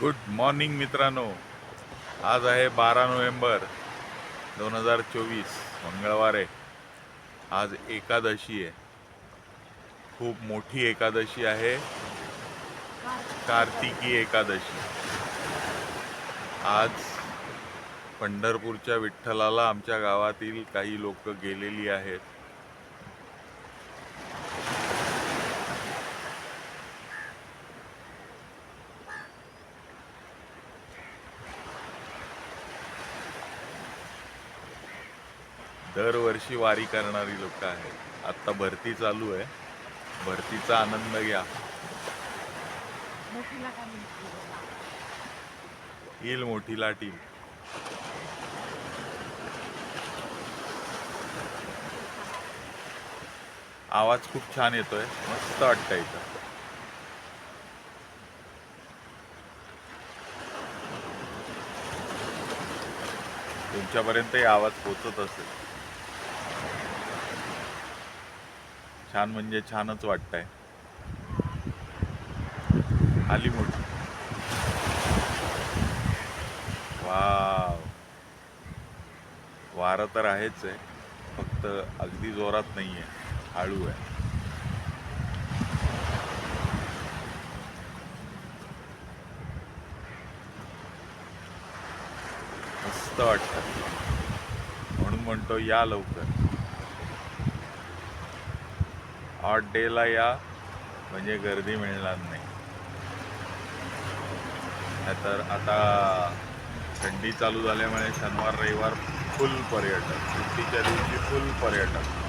Good morning मित्रांनो. आज आहे बारा नोव्हेंबर दोन हजार चोवीस मंगळवार आहे. आज एकादशी आहे. खूप मोठी एकादशी आहे. कार्तिकी एकादशी. आज पंढरपूरच्या विठ्ठलाला आमच्या गावातील काही लोक गेलेली आहेत. दरवर्षी वारी करणारी लोक आहेत. आता भरती चालू आहे. भरतीचा आनंद घ्या? येईल मोठी लाट आवाज खूप छान येतोय. मस्त वाटतं इथं. तुमच्यापर्यंतही आवाज पोचत असेल. छान म्हणजे छानच वाटतंय. आली मोठी. वाव. वारं तर आहेच आहे फक्त अगदी जोरात नाही आहे हळू आहे. मस्त वाटतं. म्हणून म्हणतो या लवकर. हॉट डेला या म्हणजे गर्दी मिळणार नाही. तर आता थंडी चालू झाल्यामुळे शनिवार रविवार फुल पर्यटन सुट्टीच्या दिवशी फुल पर्यटक.